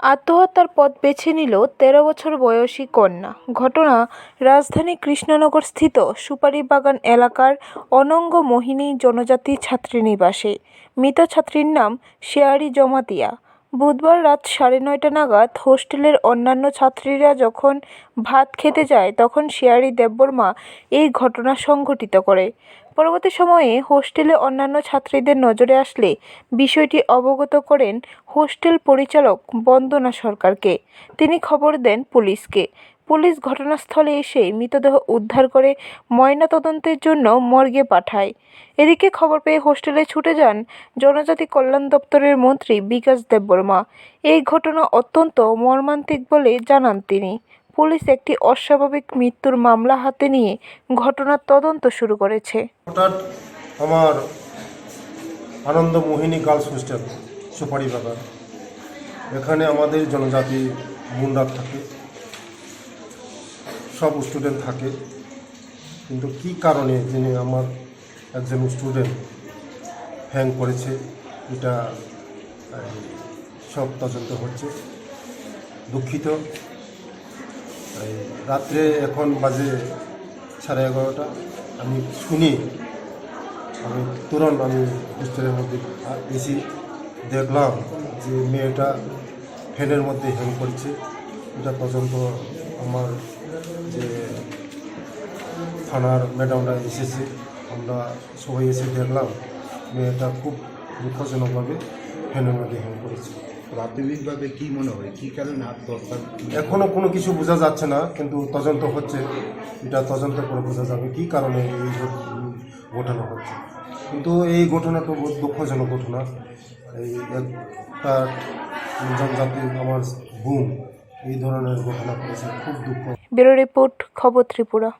আত্মহত্যার পথ বেছে নিল তেরো বছর বয়সী কন্যা। ঘটনা রাজধানী কৃষ্ণনগর স্থিত সুপারিবাগান এলাকার অনঙ্গ মোহিনী জনজাতি ছাত্রীনিবাসে। মৃত ছাত্রীর নাম শেয়ারি জমাতিয়া। বুধবার রাত সাড়ে নয়টা নাগাদ হোস্টেলের অন্যান্য ছাত্রীরা যখন ভাত খেতে যায়, তখন শেয়ারি দেববর্মা এই ঘটনা সংঘটিত করে। পরবর্তী সময়ে হোস্টেলে অন্যান্য ছাত্রীদের নজরে আসলে বিষয়টি অবগত করেন হোস্টেল পরিচালক বন্দনা সরকারকে। তিনি খবর দেন পুলিশকে। পুলিশ ঘটনাস্থলে এসে মৃতদেহ উদ্ধার করে ময়নাতদন্তের জন্য মর্গে পাঠায়। এদিকে খবর পেয়ে হোস্টেলে ছুটে যান জনজাতি কল্যাণ দপ্তরের মন্ত্রী বিকাশ দেববর্মা। এই ঘটনা অত্যন্ত মর্মান্তিক বলে জানান তিনি। পুলিশ একটি অস্বাভাবিক মৃত্যুর মামলা হাতে নিয়ে ঘটনার তদন্ত শুরু করেছে। আমার আনন্দ মোহিনী গার্লস হোস্টেল সুপারি বাগান। এখানে আমাদের জনজাতি মুন্ডা থাকে। সব স্টুডেন্ট থাকে। কিন্তু কি কারণে যিনি আমার একজন স্টুডেন্ট হ্যাং করেছে, এটা সব তদন্ত হচ্ছে। দুঃখিত। রাত্রে এখন বাজে সাড়ে এগারোটা। আমি শুনি, আমি তুরন্ত আমি হোস্টেলের মধ্যে এসি দেখলাম যে মেয়েটা ফ্যানের মধ্যে হ্যাং করছে। এটা পর্যন্ত আমার যে থানার ম্যাডামরা এসেছে আমরা সবাই এসে দেখলাম মেয়েটা খুব দুঃখজনকভাবে ফ্যানের মধ্যে করেছে। প্রাথমিকভাবে কি মনে হয়? কি কারণে আত্মহত্যা? এখনও কোনো কিছু বোঝা যাচ্ছে না কিন্তু তদন্ত হচ্ছে। এটা তদন্ত করে বোঝা যাবে কী কারণে এই ঘটনা হচ্ছে। কিন্তু এই ঘটনাটা বহুত দুঃখজনক ঘটনা। এই একটা জনজাতি আমার বুম এই ধরনের ঘটনা করেছে খুব দুঃখ। ব্যুরো রিপোর্ট খবর ত্রিপুরা।